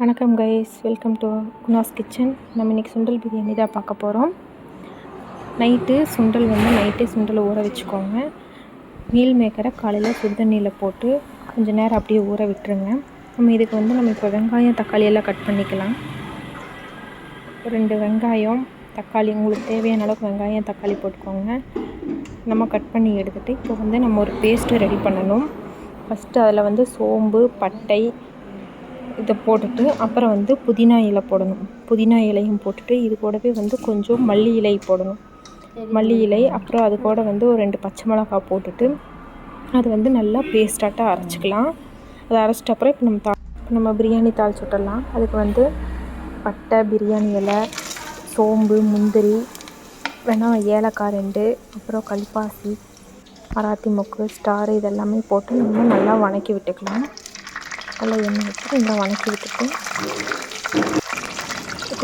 வணக்கம் guys welcome to Guna's kitchen நம்ம இன்றைக்கி சுண்டல் பிரியாணி தான் பார்க்க போகிறோம் நைட்டு சுண்டல் வந்து நைட்டே சுண்டலை ஊற வச்சுக்கோங்க. மீல் மேக்கரை காலையில் சுடுதண்ணியில் போட்டு கொஞ்சம் நேரம் அப்படியே ஊற விட்டுருங்க. நம்ம இதுக்கு வந்து நம்ம இப்போ வெங்காயம் தக்காளி எல்லாம் கட் பண்ணிக்கலாம். ரெண்டு வெங்காயம் தக்காளி உங்களுக்கு தேவையான அளவுக்கு வெங்காயம் தக்காளி போட்டுக்கோங்க. நம்ம கட் பண்ணி எடுத்துகிட்டு இப்போ வந்து நம்ம ஒரு பேஸ்ட்டு ரெடி பண்ணணும். ஃபஸ்ட்டு அதில் வந்து சோம்பு பட்டை இதை போட்டுட்டு அப்புறம் வந்து புதினா இலை போடணும். புதினா இலையும் போட்டுட்டு இது கூடவே வந்து கொஞ்சம் மல்லி இலை போடணும். மல்லி இலை அப்புறம் அது கூட வந்து ஒரு ரெண்டு பச்சை மிளகா போட்டுட்டு அது வந்து நல்லா பேஸ்டாட்டாக அரைச்சிக்கலாம். அதை அரைச்சிட்ட அப்புறம் இப்போ நம்ம தா நம்ம பிரியாணி தாள் சுட்டலாம் அதுக்கு வந்து பட்டை பிரியாணி இலை சோம்பு முந்திரி வேணால் ஏலக்காய் ரெண்டு அப்புறம் கல்பாசி மராத்தி மொக்கு ஸ்டாரு இதெல்லாமே போட்டு நம்ம நல்லா வணக்கி விட்டுக்கலாம். நல்லா எண்ணெய் வச்சுட்டு நல்லா வணக்கி விட்டுருக்கோம்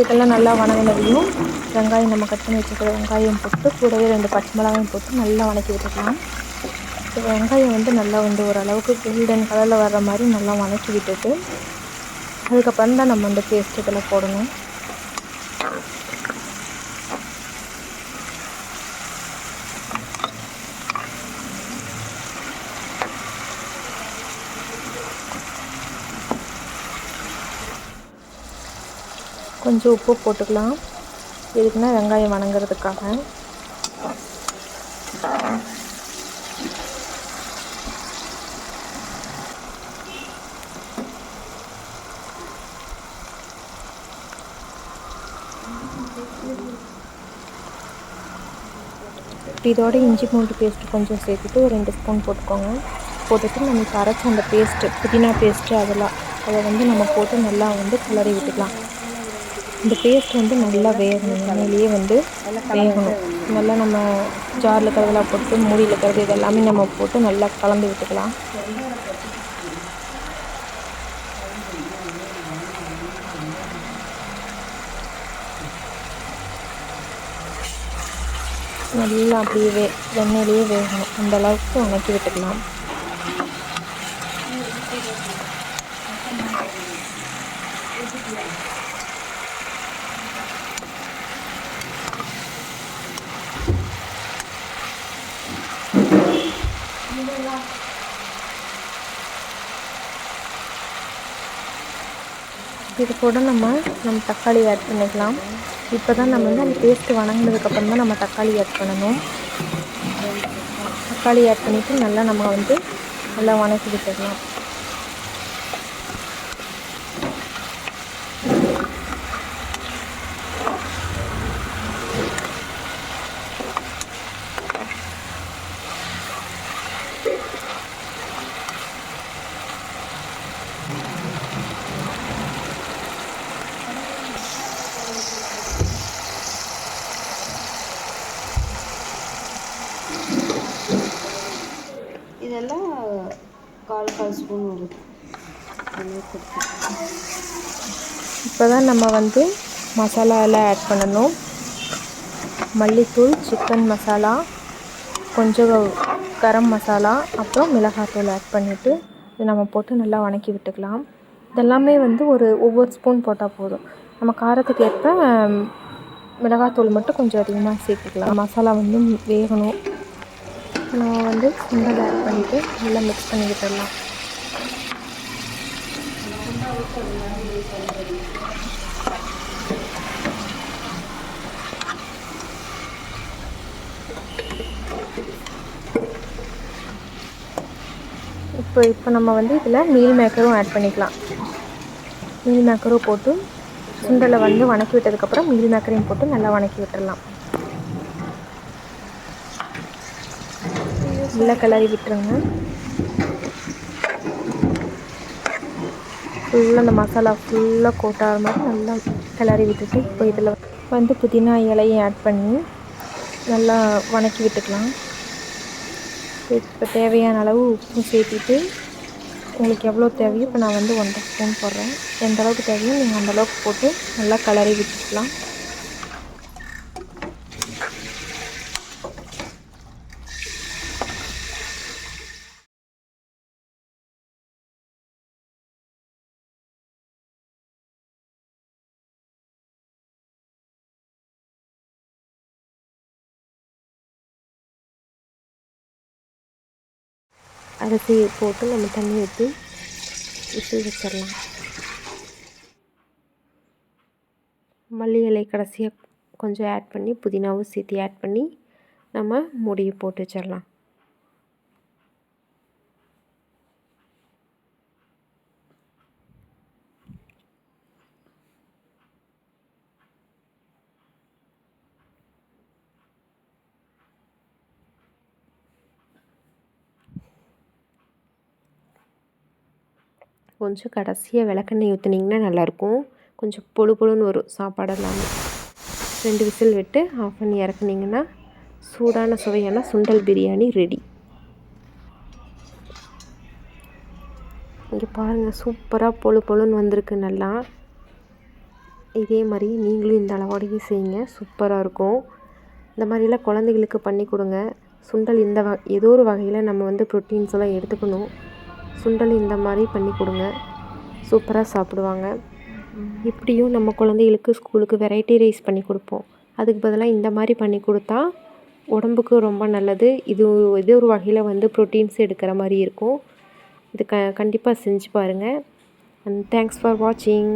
இதெல்லாம் நல்லா வணங்கினதையும் வெங்காயம் நம்ம கட் பண்ணி வச்சுருக்கிற வெங்காயம் போட்டு கூடவே ரெண்டு பச்சை மிளகாயும் போட்டு நல்லா வணக்கி விட்டுக்கலாம். இப்போ வெங்காயம் வந்து நல்லா வந்து ஓரளவுக்கு கோல்டன் கலரில் வர்ற மாதிரி நல்லா வணக்கி விட்டுட்டு அதுக்கப்புறம் தான் நம்ம வந்து பேஸ்ட் இதில் போடணும். கொஞ்சம் உப்பு போட்டுக்கலாம். எதுக்குன்னா வெங்காயம் வணங்குறதுக்காக. இதோட இஞ்சி பூண்டு பேஸ்ட்டு கொஞ்சம் சேர்த்துட்டு ஒரு ரெண்டு ஸ்பூன் போட்டுக்கோங்க. போட்டுட்டு நம்ம இப்போ அரைச்ச அந்த பேஸ்ட்டு புதினா பேஸ்ட்டு அதெல்லாம் அதை வந்து நம்ம போட்டு நல்லா வந்து கிளறி விட்டுக்கலாம். இந்த பேஸ்ட் வந்து நல்லா வேகணும். எண்ணெயிலேயே வந்து வேகணும். நல்லா நம்ம ஜாரில் இருக்கிறதெல்லாம் போட்டு மூடியில் இருக்கிறது இதெல்லாமே நம்ம போட்டு நல்லா கலந்து விட்டுக்கலாம். நல்லா அப்படியே வே எண்ணெயிலேயே வேகணும். அந்த அளவுக்கு வணக்கி விட்டுக்கலாம். இது கூட நம்ம நம்ம தக்காளி ஆட் பண்ணிக்கலாம். இப்போ தான் நம்ம வந்து அந்த பேஸ்ட்டு வணங்கினதுக்கப்புறம் தான் நம்ம தக்காளி ஆட் பண்ணணும். தக்காளி ஆட் பண்ணிவிட்டு நல்லா நம்ம வந்து நல்லா வணக்கி விட்டுக்கலாம் இதெல்லாம் கால் கால் ஸ்பூன் வருது இப்போ தான் நம்ம வந்து மசாலா எல்லாம் ஆட் பண்ணணும். மல்லித்தூள் சிக்கன் மசாலா கொஞ்சம் கரம் மசாலா அப்புறம் மிளகாத்தூள் ஆட் பண்ணிவிட்டு இதை நம்ம போட்டு நல்லா வணக்கி விட்டுக்கலாம். இதெல்லாமே வந்து ஒரு ஒவ்வொரு ஸ்பூன் போட்டால் போதும். நம்ம காரத்துக்கு ஏற்ப மிளகாத்தூள் மட்டும் கொஞ்சம் அதிகமாக சேர்த்துக்கலாம். மசாலா வந்து வேகணும். நம்ம வந்து சுண்டல் ஆட் பண்ணிவிட்டு நல்லா மிக்ஸ் பண்ணி விட்டுடலாம் இப்போ இப்போ நம்ம வந்து இதில் மீல் மேக்கரும் ஆட் பண்ணிக்கலாம். மீல் மேக்கரும் போட்டு சுண்டலை வந்து வணக்கி விட்டதுக்கப்புறம் மீல் மேக்கரையும் போட்டு நல்லா வணக்கி விட்டுடலாம். நல்லா கிளறி விட்டுருங்க. ஃபுல்லாக அந்த மசாலா ஃபுல்லாக கோட்டாகிற மாதிரி நல்லா கிளறி விட்டுட்டு இப்போ இதில் வந்து புதினா இலையும் ஆட் பண்ணி நல்லா வணக்கி விட்டுக்கலாம். இப்போ தேவையான அளவு உப்பு சேர்த்துட்டு உங்களுக்கு எவ்வளோ தேவையோ இப்போ நான் வந்து ஒன்றரை ஸ்பூன் போடுறேன். எந்த அளவுக்கு தேவையோ நீங்கள் அந்தளவுக்கு போட்டு நல்லா கிளறி விட்டுக்கலாம். அரிசி போட்டு நம்ம தண்ணி ஊற்றி விசில் வச்சிடலாம். மல்லி இலை கடைசியாக கொஞ்சம் ஆட் பண்ணி புதினாவும் சேர்த்து ஆட் பண்ணி நம்ம மூடியை போட்டு வச்சிடலாம். கொஞ்சம் கடைசியாக விளக்கெண்ணெய் ஊற்றுனீங்கன்னா நல்லாயிருக்கும். கொஞ்சம் பொழு பொழுன்னு வரும் சாப்பாடு எல்லாமே. ரெண்டு விசில் விட்டு ஆஃப் பண்ணி இறக்குனீங்கன்னா சூடான சுவையான சுண்டல் பிரியாணி ரெடி இங்கே பாருங்கள் சூப்பராக பொழு பொழுன்னு வந்திருக்கு நல்லா. இதே மாதிரி நீங்களும் இந்த அளவோடையே செய்யுங்க சூப்பராக இருக்கும். இந்த மாதிரிலாம் குழந்தைகளுக்கு பண்ணி கொடுங்க. சுண்டல் இந்த வ ஏதோ ஒரு வகையில் நம்ம வந்து ப்ரோட்டீன்ஸ் எல்லாம் எடுத்துக்கணும். சுண்டல் இந்த மாதிரி பண்ணி கொடுங்க. சூப்பராக சாப்பிடுவாங்க. இப்படியும் நம்ம குழந்தைகளுக்கு ஸ்கூலுக்கு வெரைட்டி ரைஸ் பண்ணி கொடுப்போம். அதுக்கு பதிலாக இந்த மாதிரி பண்ணி கொடுத்தா உடம்புக்கு ரொம்ப நல்லது. இது இது ஒரு வகையில் வந்து ப்ரோட்டீன்ஸ் எடுக்கிற மாதிரி இருக்கும். இது க கண்டிப்பாக செஞ்சு பாருங்கள் அண்ட் தேங்க்ஸ் ஃபார் வாட்சிங்